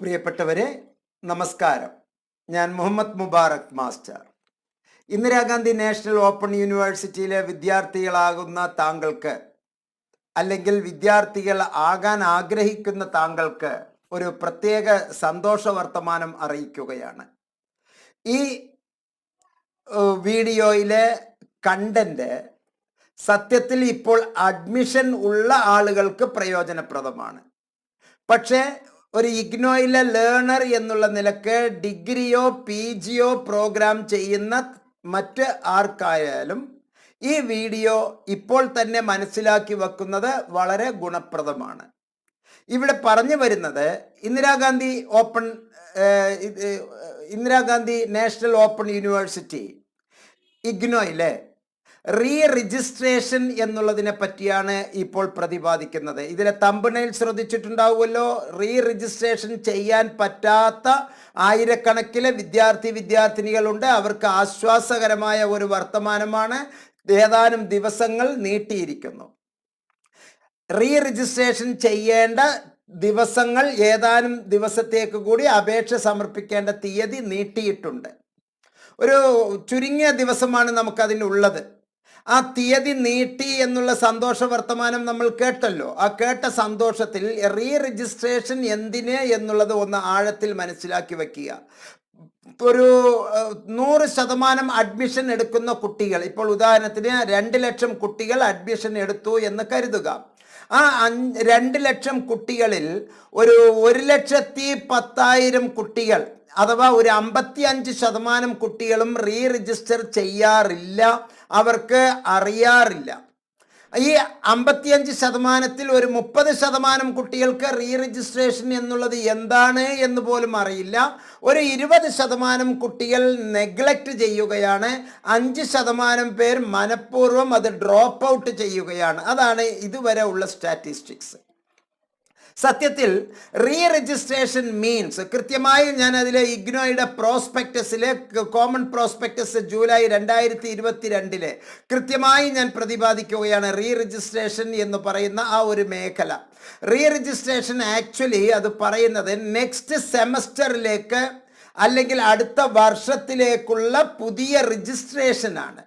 പ്രിയപ്പെട്ടവരെ നമസ്കാരം. ഞാൻ Muhammad Mubarak master. Indira Gandhi national open യൂണിവേഴ്സിറ്റിയിലെ വിദ്യാർത്ഥികളാകുന്ന താങ്കൾക്ക് അല്ലെങ്കിൽ വിദ്യാർത്ഥികൾ ആകാൻ ആഗ്രഹിക്കുന്ന താങ്കൾക്ക് ഒരു പ്രത്യേക സന്തോഷ വർത്തമാനം അറിയിക്കുകയാണ്. ഈ വീഡിയോയിലെ കണ്ടന്റ് സത്യത്തിൽ ഇപ്പോൾ അഡ്മിഷൻ ഉള്ള ആളുകൾക്ക് പ്രയോജനപ്രദമാണ്. പക്ഷേ ഒരു ഇഗ്നോയിലെ ലേണർ എന്നുള്ള നിലയ്ക്ക് ഡിഗ്രിയോ പി ജിയോ പ്രോഗ്രാം ചെയ്യുന്ന മറ്റ് ആർക്കായാലും ഈ വീഡിയോ ഇപ്പോൾ തന്നെ മനസ്സിലാക്കി വെക്കുന്നത് വളരെ ഗുണപ്രദമാണ്. ഇവിടെ പറഞ്ഞു വരുന്നത് Indira Gandhi open Indira Gandhi national open university ഇഗ്നോയിലെ re registration എന്നുള്ളതിനെ പറ്റിയാണ് ഇപ്പോൾ പ്രതിപാദിക്കുന്നത്. ഇതിലെ തമ്പനയിൽ ശ്രദ്ധിച്ചിട്ടുണ്ടാവുമല്ലോ റീ രജിസ്ട്രേഷൻ ചെയ്യാൻ പറ്റാത്ത ആയിരക്കണക്കിലെ വിദ്യാർത്ഥി വിദ്യാർത്ഥിനികളുണ്ട്. അവർക്ക് ആശ്വാസകരമായ ഒരു വർത്തമാനമാണ് ഏതാനും ദിവസങ്ങൾ നീട്ടിയിരിക്കുന്നു. റീ രജിസ്ട്രേഷൻ ചെയ്യേണ്ട ദിവസങ്ങൾ ഏതാനും ദിവസത്തേക്ക് കൂടി അപേക്ഷ സമർപ്പിക്കേണ്ട തീയതി നീട്ടിയിട്ടുണ്ട്. ഒരു ചുരുങ്ങിയ ദിവസമാണ് നമുക്കതിനുള്ളത്. ആ തീയതി നീട്ടി എന്നുള്ള സന്തോഷ വർത്തമാനം നമ്മൾ കേട്ടല്ലോ. ആ കേട്ട സന്തോഷത്തിൽ റീ രജിസ്ട്രേഷൻ എന്തിന് എന്നുള്ളത് ഒന്ന് ആഴത്തിൽ മനസ്സിലാക്കി വെക്കുക. ഒരു നൂറ് ശതമാനം അഡ്മിഷൻ എടുക്കുന്ന കുട്ടികൾ ഇപ്പോൾ ഉദാഹരണത്തിന് രണ്ട് ലക്ഷം കുട്ടികൾ അഡ്മിഷൻ എടുത്തു എന്ന് കരുതുക. ആ രണ്ട് ലക്ഷം കുട്ടികളിൽ ഒരു ഒരു ലക്ഷത്തി പത്തായിരം കുട്ടികൾ അഥവാ ഒരു അമ്പത്തി അഞ്ച് ശതമാനം കുട്ടികളും റീ രജിസ്റ്റർ ചെയ്യാറില്ല അവർക്ക് അറിയാറില്ല. ഈ അമ്പത്തിയഞ്ച് ശതമാനത്തിൽ ഒരു മുപ്പത് ശതമാനം കുട്ടികൾക്ക് റീ രജിസ്ട്രേഷൻ എന്നുള്ളത് എന്താണ് എന്ന് പോലും അറിയില്ല. ഒരു ഇരുപത് ശതമാനം കുട്ടികൾ നെഗ്ലക്റ്റ് ചെയ്യുകയാണ്. അഞ്ച് ശതമാനം പേർ മനഃപൂർവം അത് ഡ്രോപ്പ് ഔട്ട് ചെയ്യുകയാണ്. അതാണ് ഇതുവരെ ഉള്ള സ്റ്റാറ്റിസ്റ്റിക്സ്. സത്യത്തിൽ റീ രജിസ്ട്രേഷൻ മീൻസ് കൃത്യമായി ഞാൻ അതിലെ ഇഗ്നോയുടെ പ്രോസ്പെക്ടസിലെ കോമൺ പ്രോസ്പെക്ടസ് ജൂലൈ രണ്ടായിരത്തി ഇരുപത്തി രണ്ടിലെ കൃത്യമായി ഞാൻ പ്രതിപാദിക്കുകയാണ് റീ രജിസ്ട്രേഷൻ എന്ന് പറയുന്ന ആ ഒരു മേഖല. റീ രജിസ്ട്രേഷൻ ആക്ച്വലി അത് പറയുന്നത് നെക്സ്റ്റ് സെമസ്റ്ററിലേക്ക് അല്ലെങ്കിൽ അടുത്ത വർഷത്തിലേക്കുള്ള പുതിയ രജിസ്ട്രേഷനാണ്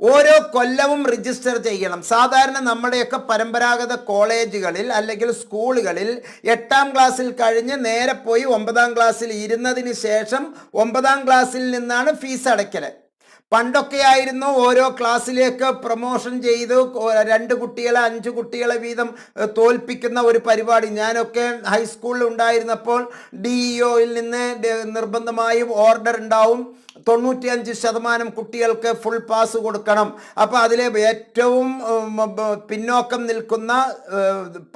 ഓരോ കൊല്ലവും രജിസ്റ്റർ ചെയ്യണം. സാധാരണ നമ്മുടെയൊക്കെ പരമ്പരാഗത കോളേജുകളിൽ അല്ലെങ്കിൽ സ്കൂളുകളിൽ എട്ടാം ക്ലാസ്സിൽ കഴിഞ്ഞ് നേരെ പോയി ഒമ്പതാം ക്ലാസ്സിൽ ഇരുന്നതിന് ശേഷം ഒമ്പതാം ക്ലാസ്സിൽ നിന്നാണ് ഫീസ് അടയ്ക്കൽ പണ്ടൊക്കെ ആയിരുന്നു ഓരോ ക്ലാസ്സിലേക്ക് പ്രൊമോഷൻ ചെയ്ത് രണ്ട് കുട്ടികളെ അഞ്ച് കുട്ടികളെ വീതം തോൽപ്പിക്കുന്ന ഒരു പരിപാടി. ഞാനൊക്കെ ഹൈസ്കൂളിൽ ഉണ്ടായിരുന്നപ്പോൾ ഡി ഇഒയിൽ നിന്ന് ഡ- നിർബന്ധമായും ഓർഡർ ഉണ്ടാവും. തൊണ്ണൂറ്റിയഞ്ച് ശതമാനം കുട്ടികൾക്ക് ഫുൾ പാസ് കൊടുക്കണം. അപ്പോൾ അതിലെ ഏറ്റവും പിന്നോക്കം നിൽക്കുന്ന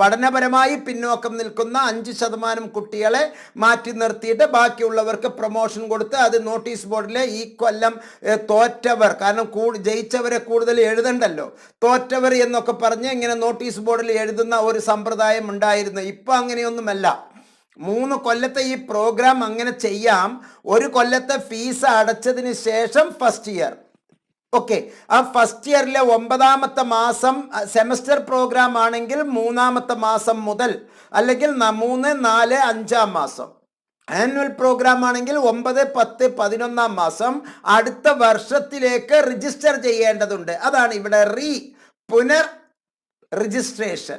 പഠനപരമായി പിന്നോക്കം നിൽക്കുന്ന അഞ്ച് ശതമാനം കുട്ടികളെ മാറ്റി നിർത്തിയിട്ട് ബാക്കിയുള്ളവർക്ക് പ്രൊമോഷൻ കൊടുത്ത് അത് നോട്ടീസ് ബോർഡിലെ ഈ കൊല്ലം തോറ്റവർ കാരണം ജയിച്ചവരെ കൂടുതൽ എഴുതണ്ടല്ലോ. തോറ്റവർ എന്നൊക്കെ പറഞ്ഞ് ഇങ്ങനെ നോട്ടീസ് ബോർഡിൽ എഴുതുന്ന ഒരു സമ്പ്രദായം ഉണ്ടായിരുന്നു. ഇപ്പം അങ്ങനെയൊന്നുമല്ല. മൂന്ന് കൊല്ലത്തെ ഈ പ്രോഗ്രാം അങ്ങനെ ചെയ്യാം. ഒരു കൊല്ലത്തെ ഫീസ് അടച്ചതിന് ശേഷം ഫസ്റ്റ് ഇയർ ഓക്കെ ആ ഫസ്റ്റ് ഇയറിലെ ഒമ്പതാമത്തെ മാസം സെമസ്റ്റർ പ്രോഗ്രാം ആണെങ്കിൽ മൂന്നാമത്തെ മാസം മുതൽ അല്ലെങ്കിൽ മൂന്ന് നാല് അഞ്ചാം മാസം. ആനുവൽ പ്രോഗ്രാം ആണെങ്കിൽ ഒമ്പത് പത്ത് പതിനൊന്നാം മാസം അടുത്ത വർഷത്തിലേക്ക് രജിസ്റ്റർ ചെയ്യേണ്ടതുണ്ട്. അതാണ് ഇവിടെ റീ പുനർ രജിസ്ട്രേഷൻ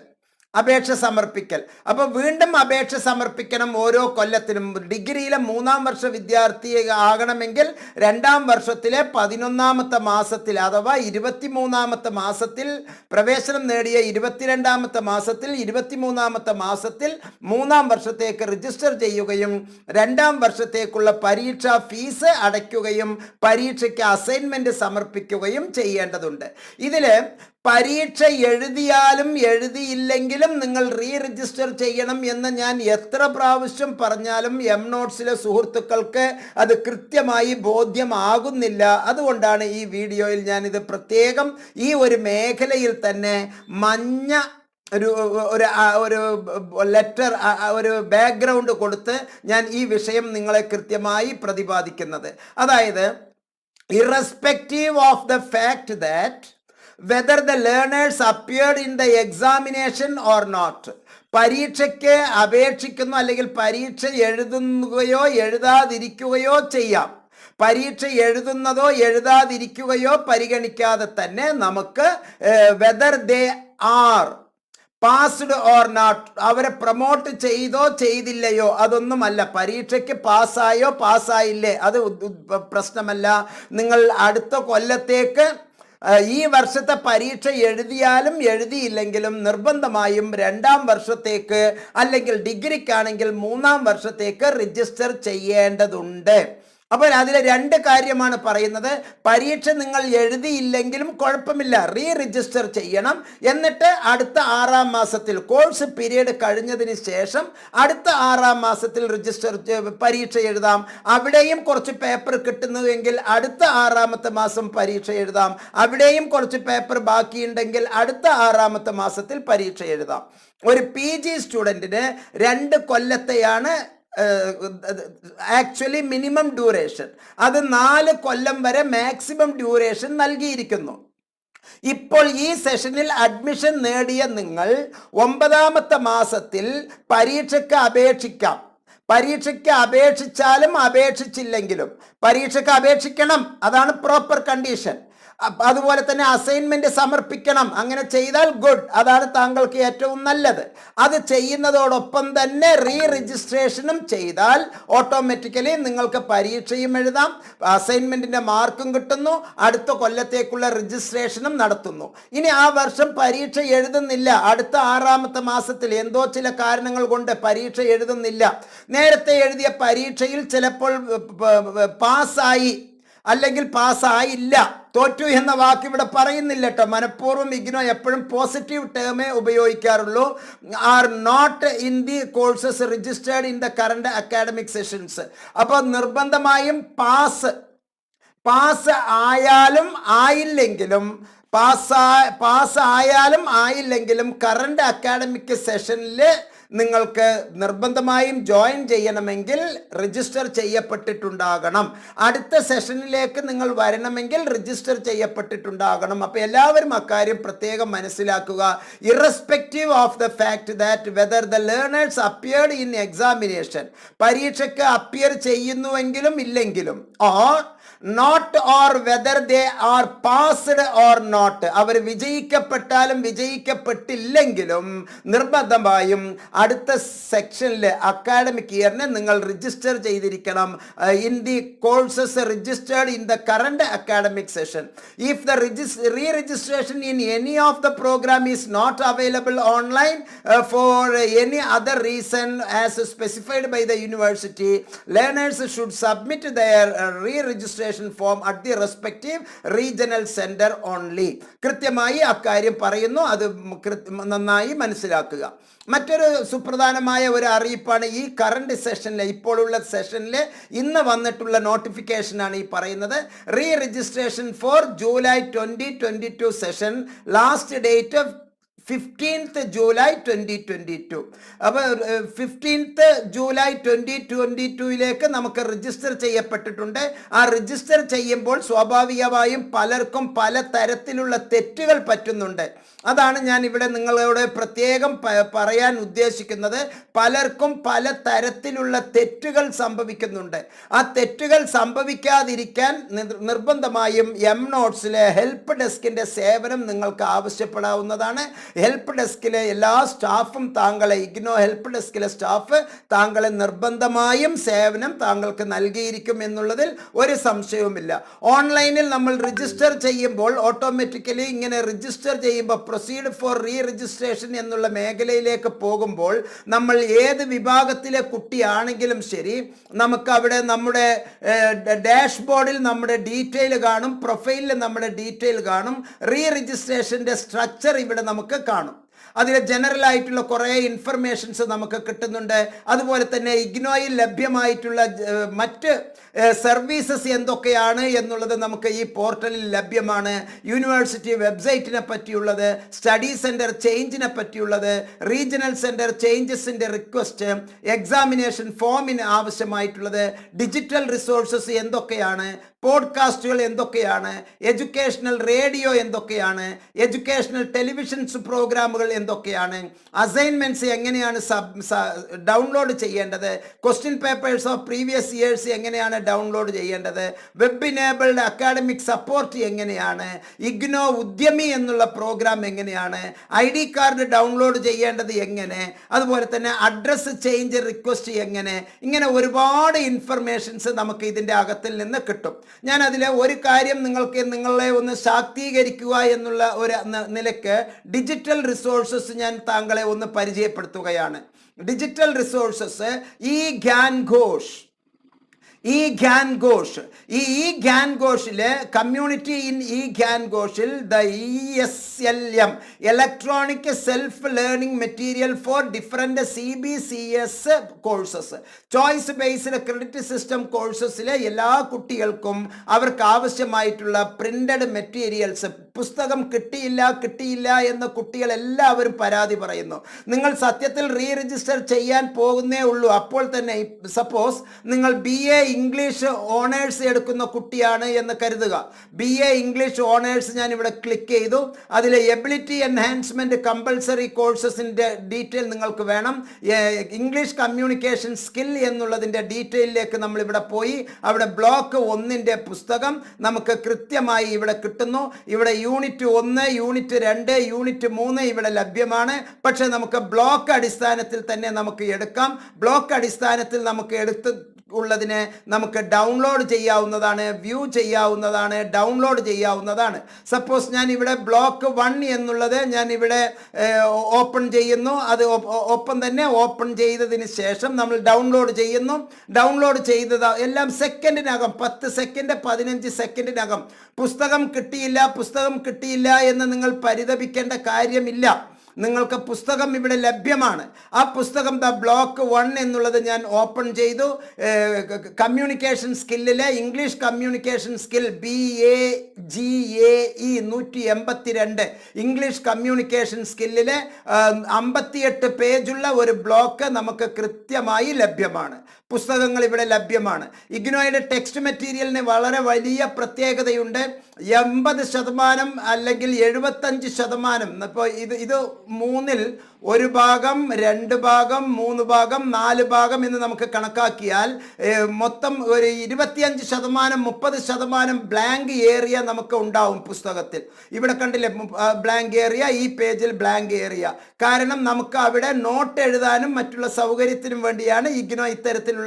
അപേക്ഷ സമർപ്പിക്കൽ. അപ്പോൾ വീണ്ടും അപേക്ഷ സമർപ്പിക്കണം ഓരോ കൊല്ലത്തിനും. ഡിഗ്രിയിലെ മൂന്നാം വർഷ വിദ്യാർത്ഥി ആകണമെങ്കിൽ രണ്ടാം വർഷത്തിലെ പതിനൊന്നാമത്തെ മാസത്തിൽ അഥവാ ഇരുപത്തിമൂന്നാമത്തെ മാസത്തിൽ പ്രവേശനം നേടിയ ഇരുപത്തിരണ്ടാമത്തെ മാസത്തിൽ ഇരുപത്തിമൂന്നാമത്തെ മാസത്തിൽ മൂന്നാം വർഷത്തേക്ക് രജിസ്റ്റർ ചെയ്യുകയും രണ്ടാം വർഷത്തേക്കുള്ള പരീക്ഷാ ഫീസ് അടയ്ക്കുകയും പരീക്ഷയ്ക്ക് അസൈൻമെന്റ് സമർപ്പിക്കുകയും ചെയ്യേണ്ടതുണ്ട്. ഇതിൽ പരീക്ഷ എഴുതിയാലും എഴുതിയില്ലെങ്കിലും നിങ്ങൾ റീ രജിസ്റ്റർ ചെയ്യണം എന്ന് ഞാൻ എത്ര പ്രാവശ്യം പറഞ്ഞാലും എം നോട്ട്സിലെ സുഹൃത്തുക്കൾക്ക് അത് കൃത്യമായി ബോധ്യമാകുന്നില്ല. അതുകൊണ്ടാണ് ഈ വീഡിയോയിൽ ഞാനിത് പ്രത്യേകം ഈ ഒരു മേഖലയിൽ തന്നെ മഞ്ഞ ഒരു ഒരു ഒരു ലെറ്റർ ഒരു ബാക്ക്ഗ്രൗണ്ട് കൊടുത്ത് ഞാൻ ഈ വിഷയം നിങ്ങളെ കൃത്യമായി പ്രതിപാദിക്കുന്നത്. അതായത് irrespective of the fact that whether the learners appeared in the examination or not പരീക്ഷയ്ക്ക് അപേക്ഷിക്കുന്നു അല്ലെങ്കിൽ പരീക്ഷ എഴുതുകയോ എഴുതാതിരിക്കുകയോ ചെയ്യാം. പരീക്ഷ എഴുതുന്നതോ എഴുതാതിരിക്കുകയോ പരിഗണിക്കാതെ തന്നെ നമുക്ക് whether they are passed or not അവരെ പ്രൊമോട്ട് ചെയ്തോ ചെയ്തില്ലയോ അതൊന്നുമല്ല. പരീക്ഷയ്ക്ക് പാസ്സായോ പാസ്സായില്ലേ? അത് പ്രശ്നമല്ല. നിങ്ങൾ അടുത്ത കൊല്ലത്തേക്ക് ഈ വർഷത്തെ പരീക്ഷ എഴുതിയാലും എഴുതിയില്ലെങ്കിലും നിർബന്ധമായും രണ്ടാം വർഷത്തേക്ക് അല്ലെങ്കിൽ ഡിഗ്രിക്കാണെങ്കിൽ മൂന്നാം വർഷത്തേക്ക് രജിസ്റ്റർ ചെയ്യേണ്ടതുണ്ട്. അപ്പോൾ അതിൽ രണ്ട് കാര്യമാണ് പറയുന്നത്. പരീക്ഷ നിങ്ങൾ എഴുതിയില്ലെങ്കിലും കുഴപ്പമില്ല. റീ രജിസ്റ്റർ ചെയ്യണം. എന്നിട്ട് അടുത്ത ആറാം മാസത്തിൽ കോഴ്സ് പീരീഡ് കഴിഞ്ഞതിന് ശേഷം അടുത്ത ആറാം മാസത്തിൽ രജിസ്റ്റർ പരീക്ഷ എഴുതാം. അവിടെയും കുറച്ച് പേപ്പർ കിട്ടുന്നുവെങ്കിൽ അടുത്ത ആറാമത്തെ മാസം പരീക്ഷ എഴുതാം. അവിടെയും കുറച്ച് പേപ്പർ ബാക്കിയുണ്ടെങ്കിൽ അടുത്ത ആറാമത്തെ മാസത്തിൽ പരീക്ഷ എഴുതാം. ഒരു പി ജി സ്റ്റുഡന്റിന് രണ്ട് കൊല്ലത്തെയാണ് ആക്ച്വലി മിനിമം ഡ്യൂറേഷൻ. അത് നാല് കൊല്ലം വരെ മാക്സിമം ഡ്യൂറേഷൻ നൽകിയിരിക്കുന്നു. ഇപ്പോൾ ഈ സെഷനിൽ അഡ്മിഷൻ നേടിയ നിങ്ങൾ ഒമ്പതാമത്തെ മാസത്തിൽ പരീക്ഷയ്ക്ക് അപേക്ഷിക്കാം. പരീക്ഷയ്ക്ക് അപേക്ഷിച്ചാലും അപേക്ഷിച്ചില്ലെങ്കിലും പരീക്ഷയ്ക്ക് അപേക്ഷിക്കണം. അതാണ് പ്രോപ്പർ കണ്ടീഷൻ അതുപോലെ തന്നെ അസൈൻമെന്റ് സമർപ്പിക്കണം. അങ്ങനെ ചെയ്താൽ ഗുഡ് അതാണ് താങ്കൾക്ക് ഏറ്റവും നല്ലത്. അത് ചെയ്യുന്നതോടൊപ്പം തന്നെ റീ രജിസ്ട്രേഷനും ചെയ്താൽ ഓട്ടോമാറ്റിക്കലി നിങ്ങൾക്ക് പരീക്ഷയും എഴുതാം. അസൈൻമെന്റിന്റെ മാർക്കും കിട്ടുന്നു. അടുത്ത കൊല്ലത്തേക്കുള്ള രജിസ്ട്രേഷനും നടത്തുന്നു. ഇനി ആ വർഷം പരീക്ഷ എഴുതുന്നില്ല. അടുത്ത ആറാമത്തെ മാസത്തിൽ എന്തോ ചില കാരണങ്ങൾ കൊണ്ട് പരീക്ഷ എഴുതുന്നില്ല. നേരത്തെ എഴുതിയ പരീക്ഷയിൽ ചിലപ്പോൾ പാസ്സായി. അല്ലെങ്കിൽ പാസ്സായില്ല. തോറ്റു എന്ന വാക്ക് ഇവിടെ പറയുന്നില്ല കേട്ടോ. മനഃപൂർവം ഇഗ്നോ എപ്പോഴും പോസിറ്റീവ് ടേമേ ഉപയോഗിക്കാറുള്ളൂ. Are not in the courses registered in the current academic sessions അപ്പോൾ നിർബന്ധമായും പാസ് പാസ് ആയാലും ആയില്ലെങ്കിലും പാസ്സാ പാസ്സായാലും ആയില്ലെങ്കിലും കറണ്ട് അക്കാഡമിക് സെഷനിൽ നിങ്ങൾക്ക് നിർബന്ധമായും ജോയിൻ ചെയ്യണമെങ്കിൽ രജിസ്റ്റർ ചെയ്യപ്പെട്ടിട്ടുണ്ടാകണം. അടുത്ത സെഷനിലേക്ക് നിങ്ങൾ വരണമെങ്കിൽ രജിസ്റ്റർ ചെയ്യപ്പെട്ടിട്ടുണ്ടാകണം. അപ്പോൾ എല്ലാവരും അക്കാര്യം പ്രത്യേകം മനസ്സിലാക്കുക. Irrespective of the fact that whether the learners appeared in examination പരീക്ഷയ്ക്ക് അപ്പിയർ ചെയ്യുന്നുവെങ്കിലും ഇല്ലെങ്കിലും or not or whether they are passed or not അവർ വിജയിക്കപ്പെട്ടാലും വിജയിക്കപ്പെട്ടില്ലെങ്കിലും നിർബന്ധമായും അടുത്ത സെക്ഷനിൽ അക്കാഡമിക് ഇയറിനെ നിങ്ങൾ രജിസ്റ്റർ ചെയ്തിരിക്കണം. In the courses registered in the current academic session if the re registration in any of the program is not available online for any other reason as specified by the university learners should submit their re registration form at the respective regional centre only കൃത്യമായി അക്കാര്യം പറയുന്നു. അത് നന്നായി മനസ്സിലാക്കുക. മറ്റൊരു സുപ്രധാനമായ ഒരു അറിയിപ്പാണ് ഈ കറണ്ട് സെഷനിലെ ഇപ്പോഴുള്ള സെഷനിലെ ഇന്ന് വന്നിട്ടുള്ള നോട്ടിഫിക്കേഷനാണ് ഈ പറയുന്നത്. Re registration for July twenty twenty two session last date fifteenth July twenty twenty two അപ്പോൾ ഫിഫ്റ്റീൻത്ത് ജൂലൈ ട്വന്റി ട്വന്റി ടുവിലേക്ക് നമുക്ക് രജിസ്റ്റർ ചെയ്യപ്പെട്ടിട്ടുണ്ട്. ആ രജിസ്റ്റർ ചെയ്യുമ്പോൾ സ്വാഭാവികമായും പലർക്കും പല തരത്തിലുള്ള തെറ്റുകൾ പറ്റുന്നുണ്ട്. അതാണ് ഞാൻ ഇവിടെ നിങ്ങളോട് പ്രത്യേകം പറയാൻ ഉദ്ദേശിക്കുന്നത്. പലർക്കും പല തരത്തിലുള്ള തെറ്റുകൾ സംഭവിക്കുന്നുണ്ട്. ആ തെറ്റുകൾ സംഭവിക്കാതിരിക്കാൻ നിർബന്ധമായും എം നോട്ട്സിലെ ഹെൽപ്പ് ഡെസ്കിന്റെ സേവനം നിങ്ങൾക്ക് ആവശ്യപ്പെടാവുന്നതാണ്. ഹെൽപ്പ് ഡെസ്കിലെ എല്ലാ സ്റ്റാഫും താങ്കളെ ഇഗ്നോ ഹെൽപ്പ് ഡെസ്കിലെ സ്റ്റാഫ് താങ്കളെ നിർബന്ധമായും സേവനം താങ്കൾക്ക് നൽകിയിരിക്കും എന്നുള്ളതിൽ ഒരു സംശയവുമില്ല. ഓൺലൈനിൽ നമ്മൾ രജിസ്റ്റർ ചെയ്യുമ്പോൾ ഓട്ടോമാറ്റിക്കലി ഇങ്ങനെ രജിസ്റ്റർ ചെയ്യുമ്പോൾ പ്രൊസീഡ് ഫോർ റീ രജിസ്ട്രേഷൻ എന്നുള്ള മേഖലയിലേക്ക് പോകുമ്പോൾ നമ്മൾ ഏത് വിഭാഗത്തിലെ കുട്ടിയാണെങ്കിലും ശരി നമുക്ക് അവിടെ നമ്മുടെ ഡാഷ്ബോർഡിൽ നമ്മുടെ ഡീറ്റെയിൽ കാണും പ്രൊഫൈലിൽ നമ്മുടെ ഡീറ്റെയിൽ കാണും. റീ രജിസ്ട്രേഷന്റെ സ്ട്രക്ചർ ഇവിടെ നമുക്ക് കാണും. അതിൽ ജനറൽ ആയിട്ടുള്ള കുറേ ഇൻഫർമേഷൻസ് നമുക്ക് കിട്ടുന്നുണ്ട്. അതുപോലെ തന്നെ ഇഗ്നോയിൽ ലഭ്യമായിട്ടുള്ള മറ്റ് സർവീസസ് എന്തൊക്കെയാണ് എന്നുള്ളത് നമുക്ക് ഈ പോർട്ടലിൽ ലഭ്യമാണ്. യൂണിവേഴ്സിറ്റി വെബ്സൈറ്റിനെ പറ്റിയുള്ളത് സ്റ്റഡി സെന്റർ ചേഞ്ചിനെ പറ്റിയുള്ളത് റീജിയണൽ സെന്റർ ചേഞ്ചസിന്റെ റിക്വസ്റ്റ് എക്സാമിനേഷൻ ഫോമിന് ആവശ്യമായിട്ടുള്ളത് ഡിജിറ്റൽ റിസോഴ്സസ് എന്തൊക്കെയാണ് പോഡ്കാസ്റ്റുകൾ എന്തൊക്കെയാണ്? എഡ്യൂക്കേഷണൽ റേഡിയോ എന്തൊക്കെയാണ്? എഡ്യൂക്കേഷണൽ ടെലിവിഷൻസ് പ്രോഗ്രാമുകൾ എന്തൊക്കെയാണ്? അസൈൻമെന്റ്സ് എങ്ങനെയാണ് ഡൗൺലോഡ് ചെയ്യേണ്ടത്? Question papers of previous years എങ്ങനെയാണ് ഡൗൺലോഡ് ചെയ്യേണ്ടത്? വെബ് ഇനേബിൾഡ് അക്കാഡമിക് സപ്പോർട്ട് എങ്ങനെയാണ്? ഇഗ്നോ ഉദ്യമി എന്നുള്ള പ്രോഗ്രാം എങ്ങനെയാണ്? ഐ ഡി കാർഡ് ഡൗൺലോഡ് ചെയ്യേണ്ടത് എങ്ങനെ? അതുപോലെ തന്നെ അഡ്രസ്സ് ചേഞ്ച് റിക്വസ്റ്റ് എങ്ങനെ? ഇങ്ങനെ ഒരുപാട് ഇൻഫർമേഷൻസ് നമുക്ക് ഇതിന്റെ അകത്തിൽ നിന്ന് കിട്ടും. ഞാൻ അതിലെ ഒരു കാര്യം നിങ്ങൾക്ക് നിങ്ങളെ ഒന്ന് ശാക്തീകരിക്കുക എന്നുള്ള ഒരു നിലയ്ക്ക് ഡിജിറ്റൽ റിസോഴ്സസ് ഞാൻ താങ്കളെ ഒന്ന് പരിചയപ്പെടുത്തുകയാണ്. ഡിജിറ്റൽ റിസോഴ്സസ് ഈ ഗ്യാൻ ഘോഷ് ഈ ഖ്യാൻ ഘോഷ് ഈ ഈ ഖ്യാൻ ഘോഷിലെ കമ്മ്യൂണിറ്റി ഇൻ ഈ ഖ്യാൻ ഘോഷിൽ the E S L M electronic self learning material for different C B C S courses choice based credit system കോഴ്സസിലെ എല്ലാ കുട്ടികൾക്കും അവർക്ക് ആവശ്യമായിട്ടുള്ള പ്രിന്റഡ് മെറ്റീരിയൽസ് പുസ്തകം കിട്ടിയില്ല കിട്ടിയില്ല എന്ന് കുട്ടികൾ എല്ലാവരും പരാതി പറയുന്നു. നിങ്ങൾ സത്യത്തിൽ റീ രജിസ്റ്റർ ചെയ്യാൻ പോകുന്നേ ഉള്ളൂ. അപ്പോൾ തന്നെ സപ്പോസ് നിങ്ങൾ ബി എ ഇംഗ്ലീഷ് ഓണേഴ്സ് എടുക്കുന്ന കുട്ടിയാണ് എന്ന് കരുതുക. ബി എ ഇംഗ്ലീഷ് ഓണേഴ്സ് ഞാൻ ഇവിടെ ക്ലിക്ക് ചെയ്തു. അതിലെ എബിലിറ്റി എൻഹാൻസ്മെന്റ് കമ്പൾസറി കോഴ്സസിന്റെ ഡീറ്റെയിൽ നിങ്ങൾക്ക് വേണം. ഇംഗ്ലീഷ് കമ്മ്യൂണിക്കേഷൻ സ്കിൽ എന്നുള്ളതിന്റെ ഡീറ്റെയിലേക്ക് നമ്മൾ ഇവിടെ പോയി. അവിടെ ബ്ലോക്ക് ഒന്നിന്റെ പുസ്തകം നമുക്ക് കൃത്യമായി ഇവിടെ കിട്ടുന്നു. ഇവിടെ യൂണിറ്റ് ഒന്ന് യൂണിറ്റ് രണ്ട് യൂണിറ്റ് മൂന്ന് ഇവിടെ ലഭ്യമാണ്. പക്ഷേ നമുക്ക് ബ്ലോക്ക് അടിസ്ഥാനത്തിൽ തന്നെ നമുക്ക് എടുക്കാം. ബ്ലോക്ക് അടിസ്ഥാനത്തിൽ നമുക്ക് എടുത്ത് ഉള്ളതിനെ നമുക്ക് ഡൗൺലോഡ് ചെയ്യാവുന്നതാണ് വ്യൂ ചെയ്യാവുന്നതാണ് ഡൗൺലോഡ് ചെയ്യാവുന്നതാണ്. സപ്പോസ് ഞാൻ ഇവിടെ ബ്ലോക്ക് വൺ എന്നുള്ളത് ഞാൻ ഇവിടെ ഓപ്പൺ ചെയ്യുന്നു. അത് ഒപ്പം തന്നെ ഓപ്പൺ ചെയ്തതിന് ശേഷം നമ്മൾ ഡൗൺലോഡ് ചെയ്യുന്നു. ഡൗൺലോഡ് ചെയ്തത് എല്ലാം സെക്കൻഡിനകം പത്ത് സെക്കൻഡ് പതിനഞ്ച് സെക്കൻഡിനകം പുസ്തകം കിട്ടിയില്ല പുസ്തകം കിട്ടിയില്ല എന്ന് നിങ്ങൾ പരിതപിക്കേണ്ട കാര്യമില്ല. നിങ്ങൾക്ക് പുസ്തകം ഇവിടെ ലഭ്യമാണ്. ആ പുസ്തകം ദ ബ്ലോക്ക് വൺ എന്നുള്ളത് ഞാൻ ഓപ്പൺ ചെയ്തു. Communication സ്കില്ലിലെ English communication skill B A G A E നൂറ്റി എൺപത്തിരണ്ട് ഇംഗ്ലീഷ് കമ്മ്യൂണിക്കേഷൻ സ്കില്ലിലെ അമ്പത്തിയെട്ട് പേജുള്ള ഒരു ബ്ലോക്ക് നമുക്ക് കൃത്യമായി ലഭ്യമാണ്. പുസ്തകങ്ങൾ ഇവിടെ ലഭ്യമാണ്. ഇഗ്നോയുടെ ടെക്സ്റ്റ് മെറ്റീരിയലിന് വളരെ വലിയ പ്രത്യേകതയുണ്ട്. എൺപത് ശതമാനം അല്ലെങ്കിൽ എഴുപത്തഞ്ച് ശതമാനം. ഇപ്പോൾ ഇത് ഇത് മൂന്നിൽ ഒരു ഭാഗം രണ്ട് ഭാഗം മൂന്ന് ഭാഗം നാല് ഭാഗം എന്ന് നമുക്ക് കണക്കാക്കിയാൽ മൊത്തം ഒരു ഇരുപത്തിയഞ്ച് ശതമാനം മുപ്പത് ശതമാനം ബ്ലാങ്ക് ഏരിയ നമുക്ക് ഉണ്ടാവും പുസ്തകത്തിൽ. ഇവിടെ കണ്ടില്ലേ ബ്ലാങ്ക് ഏരിയ ഈ പേജിൽ ബ്ലാങ്ക് ഏരിയ കാരണം നമുക്ക് അവിടെ നോട്ട് എഴുതാനും മറ്റുള്ള സൗകര്യത്തിനും വേണ്ടിയാണ് ഇഗ്നോ ഇത്തരത്തിലുള്ള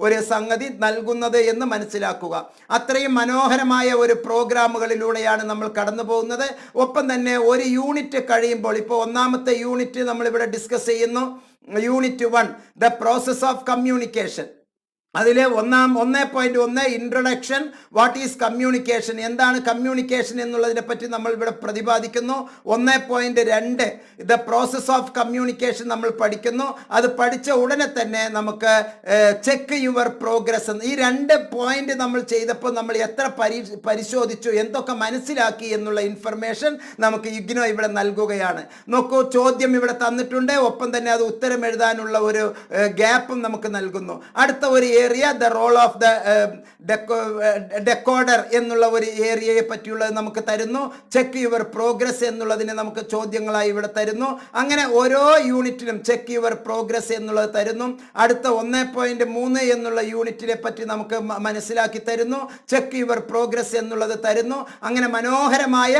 ഒരു സംഗതി നൽകുന്നത് എന്ന് മനസ്സിലാക്കുക. അത്രയും മനോഹരമായ ഒരു പ്രോഗ്രാമുകളിലൂടെയാണ് നമ്മൾ കടന്നു പോകുന്നത്. ഒപ്പം തന്നെ ഒരു യൂണിറ്റ് കഴിയുമ്പോൾ ഇപ്പോൾ ഒന്നാമത്തെ യൂണിറ്റ് നമ്മളിവിടെ ഡിസ്കസ് ചെയ്യുന്നു. Unit one the process of communication. അതിലെ ഒന്നാം ഒന്നേ പോയിന്റ് ഒന്ന് ഇൻട്രൊഡക്ഷൻ വാട്ട് ഈസ് കമ്മ്യൂണിക്കേഷൻ എന്താണ് കമ്മ്യൂണിക്കേഷൻ എന്നുള്ളതിനെ പറ്റി നമ്മൾ ഇവിടെ പ്രതിപാദിക്കുന്നു. ഒന്നേ പോയിന്റ് രണ്ട് ദ പ്രോസസ് ഓഫ് കമ്മ്യൂണിക്കേഷൻ നമ്മൾ പഠിക്കുന്നു. അത് പഠിച്ച ഉടനെ തന്നെ നമുക്ക് ചെക്ക് യുവർ പ്രോഗ്രസ് ഈ രണ്ട് പോയിന്റ് നമ്മൾ ചെയ്തപ്പോൾ നമ്മൾ എത്ര പരിശോധിച്ചു എന്തൊക്കെ മനസ്സിലാക്കി എന്നുള്ള ഇൻഫർമേഷൻ നമുക്ക് ഇഗ്നോ ഇവിടെ നൽകുകയാണ്. നോക്കൂ ചോദ്യം ഇവിടെ തന്നിട്ടുണ്ട്. ഒപ്പം തന്നെ അത് ഉത്തരം എഴുതാനുള്ള ഒരു ഗ്യാപ്പും നമുക്ക് നൽകുന്നു. അടുത്ത ഒരു area the role of the decoder എന്നുള്ള ഒരു ഏരിയയെ പറ്റിയുള്ളത് നമുക്ക് തരുന്നു. ചെക്ക് യുവർ പ്രോഗ്രസ് എന്നുള്ളതിനെ നമുക്ക് ചോദ്യങ്ങളായി ഇവിടെ തരുന്നു. അങ്ങനെ ഓരോ യൂണിറ്റിലും ചെക്ക് യുവർ പ്രോഗ്രസ് എന്നുള്ളത് തരുന്നു. അടുത്ത ഒന്ന് പോയിന്റ് മൂന്ന് എന്നുള്ള യൂണിറ്റിനെ പറ്റി നമുക്ക് മനസ്സിലാക്കി തരുന്നു. ചെക്ക് യുവർ പ്രോഗ്രസ് എന്നുള്ളത് തരുന്നു. അങ്ങനെ മനോഹരമായ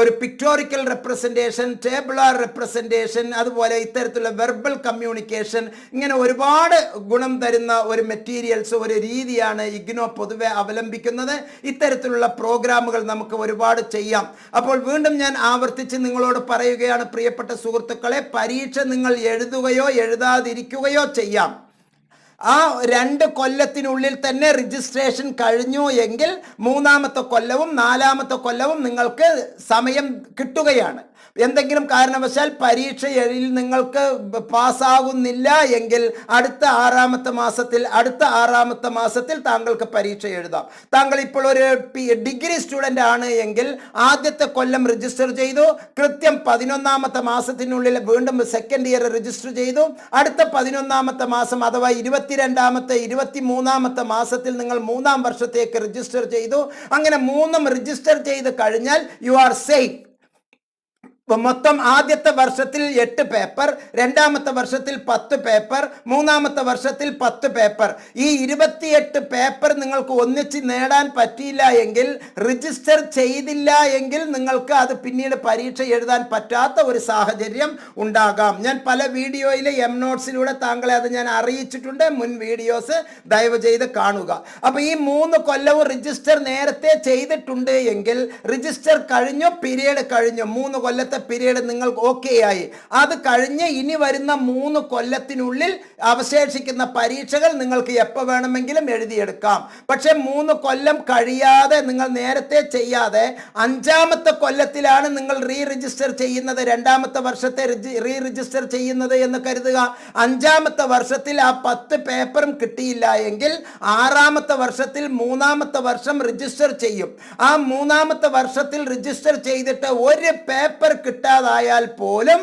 ഒരു പിക്ടോറിക്കൽ റെപ്രസെന്റേഷൻ ടേബിളാർ റെപ്രസെന്റേഷൻ അതുപോലെ ഇത്തരത്തിലുള്ള വെർബൽ കമ്മ്യൂണിക്കേഷൻ ഇങ്ങനെ ഒരുപാട് ഗുണം തരുന്ന ഒരു മെറ്റീരിയൽസ് ഒരു രീതിയാണ് ഇഗ്നോ പൊതുവെ അവലംബിക്കുന്നത്. ഇത്തരത്തിലുള്ള പ്രോഗ്രാമുകൾ നമുക്ക് ഒരുപാട് ചെയ്യാം. അപ്പോൾ വീണ്ടും ഞാൻ ആവർത്തിച്ച് നിങ്ങളോട് പറയുകയാണ് പ്രിയപ്പെട്ട സുഹൃത്തുക്കളെ പരീക്ഷ നിങ്ങൾ എഴുതുകയോ എഴുതാതിരിക്കുകയോ ചെയ്യാം. ആ രണ്ട് കൊല്ലത്തിനുള്ളിൽ തന്നെ രജിസ്ട്രേഷൻ കഴിഞ്ഞു എങ്കിൽ മൂന്നാമത്തെ കൊല്ലവും നാലാമത്തെ കൊല്ലവും നിങ്ങൾക്ക് സമയം കിട്ടുകയാണ്. എന്തെങ്കിലും കാരണവശാൽ പരീക്ഷയിൽ നിങ്ങൾക്ക് പാസ്സാകുന്നില്ല എങ്കിൽ അടുത്ത ആറാമത്തെ മാസത്തിൽ അടുത്ത ആറാമത്തെ മാസത്തിൽ താങ്കൾക്ക് പരീക്ഷ എഴുതാം. താങ്കൾ ഇപ്പോൾ ഒരു ഡിഗ്രി സ്റ്റുഡന്റ് ആണ് എങ്കിൽ ആദ്യത്തെ കൊല്ലം രജിസ്റ്റർ ചെയ്തു കൃത്യം പതിനൊന്നാമത്തെ മാസത്തിനുള്ളിൽ വീണ്ടും സെക്കൻഡ് ഇയർ രജിസ്റ്റർ ചെയ്തു അടുത്ത പതിനൊന്നാമത്തെ മാസം അഥവാ ഇരുപത്തിരണ്ടാമത്തെ ഇരുപത്തി മൂന്നാമത്തെ മാസത്തിൽ നിങ്ങൾ മൂന്നാം വർഷത്തേക്ക് രജിസ്റ്റർ ചെയ്തു. അങ്ങനെ മൂന്നും രജിസ്റ്റർ ചെയ്ത് കഴിഞ്ഞാൽ യു ആർ സേഫ് മൊത്തം ആദ്യത്തെ വർഷത്തിൽ എട്ട് പേപ്പർ രണ്ടാമത്തെ വർഷത്തിൽ പത്ത് പേപ്പർ മൂന്നാമത്തെ വർഷത്തിൽ പത്ത് പേപ്പർ. ഈ ഇരുപത്തിയെട്ട് പേപ്പർ നിങ്ങൾക്ക് ഒന്നിച്ച് നേടാൻ പറ്റിയില്ല എങ്കിൽ രജിസ്റ്റർ ചെയ്തില്ല എങ്കിൽ നിങ്ങൾക്ക് അത് പിന്നീട് പരീക്ഷ എഴുതാൻ പറ്റാത്ത ഒരു സാഹചര്യം ഉണ്ടാകാം. ഞാൻ പല വീഡിയോയിൽ എം നോട്ട്സിലൂടെ താങ്കളെ അത് ഞാൻ അറിയിച്ചിട്ടുണ്ട്. മുൻ വീഡിയോസ് ദയവ് ചെയ്ത് കാണുക. അപ്പം ഈ മൂന്ന് കൊല്ലവും രജിസ്റ്റർ നേരത്തെ ചെയ്തിട്ടുണ്ട് എങ്കിൽ രജിസ്റ്റർ കഴിഞ്ഞു പീരീഡ് കഴിഞ്ഞു. മൂന്ന് കൊല്ലത്തെ പീരീഡ് നിങ്ങൾക്ക് ഓക്കെ ആയി. അത് കഴിഞ്ഞ് ഇനി വരുന്ന മൂന്ന് കൊല്ലത്തിനുള്ളിൽ അവശേഷിക്കുന്ന പരീക്ഷകൾ നിങ്ങൾക്ക് എപ്പോൾ വേണമെങ്കിലും എഴുതിയെടുക്കാം. പക്ഷെ മൂന്ന് കൊല്ലം കഴിയാതെ നിങ്ങൾ നേരത്തെ ചെയ്യാതെ അഞ്ചാമത്തെ കൊല്ലത്തിലാണ് നിങ്ങൾ റീ രജിസ്റ്റർ ചെയ്യുന്നത് രണ്ടാമത്തെ വർഷത്തെ റീ രജിസ്റ്റർ ചെയ്യുന്നത് എന്ന് കരുതുക. അഞ്ചാമത്തെ വർഷത്തിൽ ആ പത്ത് പേപ്പറും കിട്ടിയില്ല എങ്കിൽ ആറാമത്തെ വർഷത്തിൽ മൂന്നാമത്തെ വർഷം രജിസ്റ്റർ ചെയ്യും. ആ മൂന്നാമത്തെ വർഷത്തിൽ രജിസ്റ്റർ ചെയ്തിട്ട് ഒരു പേപ്പർ കിട്ടാതായാൽ പോലും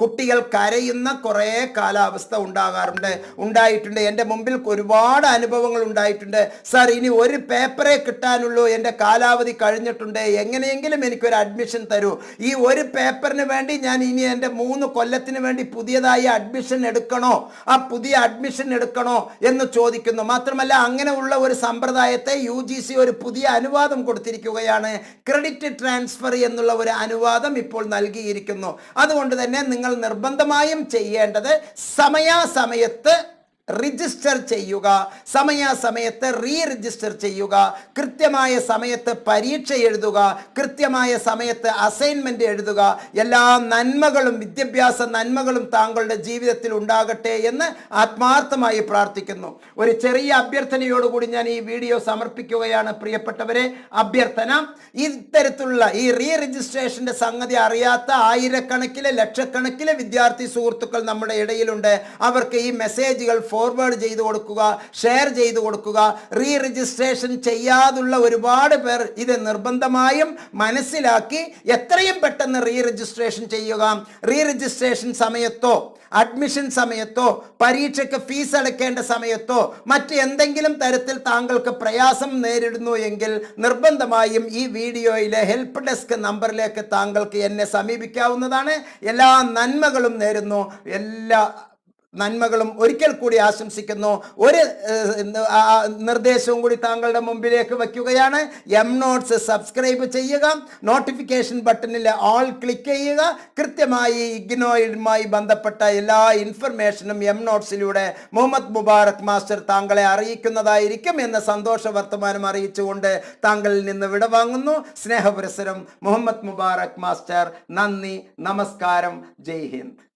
കുട്ടികൾ കരയുന്ന കുറേ കാലാവസ്ഥ ഉണ്ടാകാറുണ്ട്. ഉണ്ടായിട്ടുണ്ട്. എന്റെ മുമ്പിൽ ഒരുപാട് അനുഭവങ്ങൾ ഉണ്ടായിട്ടുണ്ട്. സാർ ഇനി ഒരു പേപ്പറേ കിട്ടാനുള്ളൂ. എന്റെ കാലാവധി കഴിഞ്ഞിട്ടുണ്ട്. എങ്ങനെയെങ്കിലും എനിക്കൊരു അഡ്മിഷൻ തരൂ. ഈ ഒരു പേപ്പറിന് വേണ്ടി ഞാൻ ഇനി എന്റെ മൂന്ന് കൊല്ലത്തിന് വേണ്ടി പുതിയതായി അഡ്മിഷൻ എടുക്കണോ? ആ പുതിയ അഡ്മിഷൻ എടുക്കണോ എന്ന് ചോദിക്കുന്നു. മാത്രമല്ല അങ്ങനെയുള്ള ഒരു സമ്പ്രദായത്തെ യു ഒരു പുതിയ അനുവാദം കൊടുത്തിരിക്കുകയാണ്. ക്രെഡിറ്റ് ട്രാൻസ്ഫർ എന്നുള്ള ഒരു അനുവാദം ഇപ്പോൾ നൽകിയിരിക്കുന്നു. അതുകൊണ്ട് തന്നെ നിങ്ങൾ നിർബന്ധമായും ചെയ്യേണ്ടത് സമയാസമയത്ത് രജിസ്റ്റർ ചെയ്യുക. സമയാസമയത്ത് റീ രജിസ്റ്റർ ചെയ്യുക. കൃത്യമായ സമയത്ത് പരീക്ഷ എഴുതുക. കൃത്യമായ സമയത്ത് അസൈൻമെന്റ് എഴുതുക. എല്ലാ നന്മകളും വിദ്യാഭ്യാസ നന്മകളും താങ്കളുടെ ജീവിതത്തിൽ ഉണ്ടാകട്ടെ എന്ന് ആത്മാർത്ഥമായി പ്രാർത്ഥിക്കുന്നു. ഒരു ചെറിയ അഭ്യർത്ഥനയോടുകൂടി ഞാൻ ഈ വീഡിയോ സമർപ്പിക്കുകയാണ് പ്രിയപ്പെട്ടവരെ. അഭ്യർത്ഥന ഇത്തരത്തിലുള്ള ഈ റീ രജിസ്ട്രേഷന്റെ സംഗതി അറിയാത്ത ആയിരക്കണക്കിലെ ലക്ഷക്കണക്കിലെ വിദ്യാർത്ഥി സുഹൃത്തുക്കൾ നമ്മുടെ ഇടയിലുണ്ട്. അവർക്ക് ഈ മെസ്സേജുകൾ ഫോർവേഡ് ചെയ്ത് കൊടുക്കുക ഷെയർ ചെയ്ത് കൊടുക്കുക റീ രജിസ്ട്രേഷൻ ചെയ്യാതുള്ള ഒരുപാട് പേർ ഇത് നിർബന്ധമായും മനസ്സിലാക്കി എത്രയും പെട്ടെന്ന് റീ രജിസ്ട്രേഷൻ ചെയ്യുക. റീ രജിസ്ട്രേഷൻ സമയത്തോ അഡ്മിഷൻ സമയത്തോ പരീക്ഷയ്ക്ക് ഫീസ് അടയ്ക്കേണ്ട സമയത്തോ മറ്റ് എന്തെങ്കിലും തരത്തിൽ താങ്കൾക്ക് പ്രയാസം നേരിടുന്നു എങ്കിൽ നിർബന്ധമായും ഈ വീഡിയോയിലെ ഹെൽപ്പ് ഡെസ്ക് നമ്പറിലേക്ക് താങ്കൾക്ക് എന്നെ സമീപിക്കാവുന്നതാണ്. എല്ലാ നന്മകളും നേരുന്നു. എല്ലാ നന്മകളും ഒരിക്കൽ കൂടി ആശംസിക്കുന്നു. ഒരു നിർദ്ദേശവും കൂടി താങ്കളുടെ മുമ്പിലേക്ക് വയ്ക്കുകയാണ്. എം നോട്ട്സ് സബ്സ്ക്രൈബ് ചെയ്യുക. നോട്ടിഫിക്കേഷൻ ബട്ടണിൽ ഓൾ ക്ലിക്ക് ചെയ്യുക. കൃത്യമായി ഇഗ്നോയുമായി ബന്ധപ്പെട്ട എല്ലാ ഇൻഫർമേഷനും എം നോട്ട്സിലൂടെ മുഹമ്മദ് മുബാറക് മാസ്റ്റർ താങ്കളെ അറിയിക്കുന്നതായിരിക്കും എന്ന സന്തോഷ വർത്തമാനം അറിയിച്ചുകൊണ്ട് താങ്കളിൽ നിന്ന് വിടവാങ്ങുന്നു സ്നേഹപുരസരം മുഹമ്മദ് മുബാറക് മാസ്റ്റർ നന്ദി നമസ്കാരം. ജയ് ഹിന്ദ്.